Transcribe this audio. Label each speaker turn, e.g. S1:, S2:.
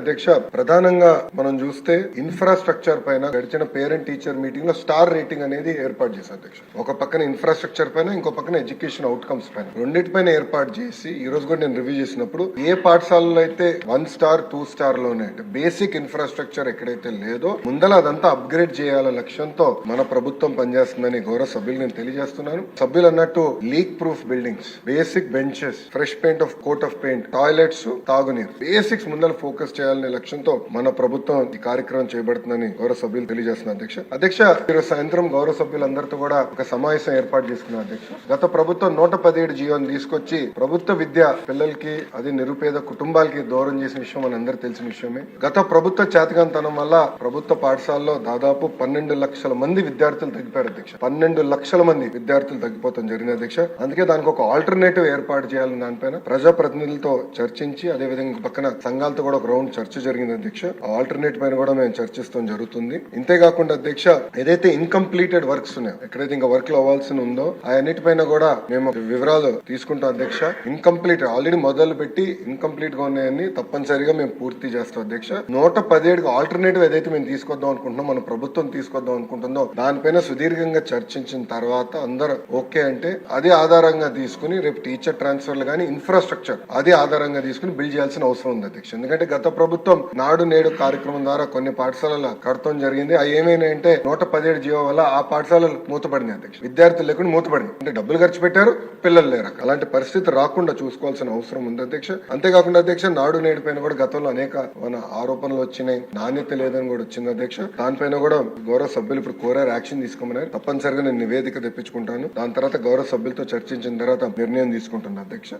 S1: అధ్యక్ష ప్రధానంగా మనం చూస్తే ఇన్ఫ్రాస్ట్రక్చర్ పైన గడిచిన పేరెంట్ టీచర్ మీటింగ్లో స్టార్ రేటింగ్ అనేది ఏర్పాటు చేశారు అధ్యక్ష. ఒక పక్కన ఇన్ఫ్రాస్ట్రక్చర్ పైన ఇంకో పక్కన ఎడ్యుకేషన్ అవుట్కమ్స్ పైన. రెండింటిపైన ఏర్పాటు చేసి ఈ రోజు కూడా నేను రివ్యూ చేసినప్పుడు ఏ పాఠశాలలో అయితే వన్ స్టార్ టూ స్టార్లోనే అంటే బేసిక్ ఇన్ఫ్రాస్ట్రక్చర్ ఎక్కడైతే లేదో ముందల అదంతా అప్గ్రేడ్ చేయాల లక్ష్యంతో మన ప్రభుత్వం పనిచేస్తుందని గౌరవ సభ్యులు నేను తెలియజేస్తున్నాను. సభ్యులు అన్నట్టు leak proof buildings basic benches fresh paint of coat of paint toilets తాగునీరు. బేసిక్స్ ముందర ఫోకస్ చేయాలనే లక్ష్యంతో మన ప్రభుత్వం ఈ కార్యక్రమం చేపడుతుందని గౌరవ సభ్యులు తెలియజేస్తున్నారు అధ్యక్ష. అధ్యక్ష మీరు సాయంత్రం గౌరవ సభ్యులందరితో కూడా ఒక సమావేశం ఏర్పాటు చేసుకున్నారు అధ్యక్ష. గత ప్రభుత్వం నూట పదిహేడు జీవోని తీసుకొచ్చి ప్రభుత్వ విద్య పిల్లలకి అది నిరుపేద కుటుంబాలకి దూరం చేసిన విషయం మన అందరికి తెలిసిన విషయమే. గత ప్రభుత్వ చేతకంతనం వల్ల ప్రభుత్వ పాఠశాలలో దాదాపు పన్నెండు లక్షల మంది విద్యార్థులు తగ్గిపోయారు అధ్యక్ష. పన్నెండు లక్షల మంది విద్యార్థులు తగ్గిపోతాం జరిగింది అధ్యక్ష. అందుకే దానికి ఒక ఆల్టర్నేటివ్ ఏర్పాటు చేయాలని దానిపైన ప్రజాప్రతినిధులతో చర్చించి అదే విధంగా పక్కన సంఘాలతో కూడా ఒక రౌండ్ చర్చ జరిగింది అధ్యక్ష. ఆల్టర్నేట్ పైన కూడా మేము చర్చిస్తాం జరుగుతుంది. ఇంతేకాకుండా అధ్యక్ష ఏదైతే ఇన్కంప్లీటెడ్ వర్క్స్ ఉన్నాయో ఎక్కడైతే ఇంకా వర్క్లో అవ్వాల్సి ఉందో అన్నిటిపైన కూడా మేము వివరాలు తీసుకుంటాం అధ్యక్ష. ఇన్కంప్లీట్ ఆల్రెడీ మొదలు పెట్టి ఇన్కంప్లీట్గా ఉన్నాయని తప్పనిసరిగా మేము పూర్తి చేస్తాం అధ్యక్ష. నూట పదిహేడుకు ఆల్టర్నేటివ్ ఏదైతే మేము తీసుకొద్దాం అనుకుంటున్నాం మన ప్రభుత్వం తీసుకొద్దాం అనుకుంటుందో దానిపైన సుదీర్ఘంగా చర్చించిన తర్వాత అందరూ ఓకే అంటే అదే ఆధారంగా తీసుకుని రేపు టీచర్ ట్రాన్స్ఫర్లు కానీ ఇన్ఫ్రాస్ట్రక్చర్ అదే ఆధారంగా తీసుకుని బిల్డ్ చేయాల్సిన అవసరం ఉంది అధ్యక్ష. ఎందుకంటే గత ప్రభుత్వం నాడు నేడు కార్యక్రమం ద్వారా కొన్ని పాఠశాలల కడతం జరిగింది. అవి ఏమైనాయంటే నూట పదిహేడు జీవో వల్ల ఆ పాఠశాలలు మూతపడింది అధ్యక్ష. విద్యార్థులు లేకుండా మూతపడింది అంటే డబ్బులు ఖర్చు పెట్టారు పిల్లలు లేరు అలాంటి పరిస్థితి రాకుండా చూసుకోవాల్సిన అవసరం ఉంది అధ్యక్ష. అంతేకాకుండా అధ్యక్ష నాడు నేడు పైన కూడా గతంలో అనేక మన ఆరోపణలు వచ్చినాయి. నాణ్యత లేదని కూడా వచ్చింది అధ్యక్ష. దానిపైన కూడా గౌరవ సభ్యులు ఇప్పుడు కోరారు యాక్షన్ తీసుకోమన్నారు. తప్పనిసరిగా నేను నివేదిక తెప్పించుకుంటాను. దాని తర్వాత గౌరవ సభ్యులతో చర్చించిన తర్వాత నిర్ణయం తీసుకుంటున్నాను అధ్యక్ష.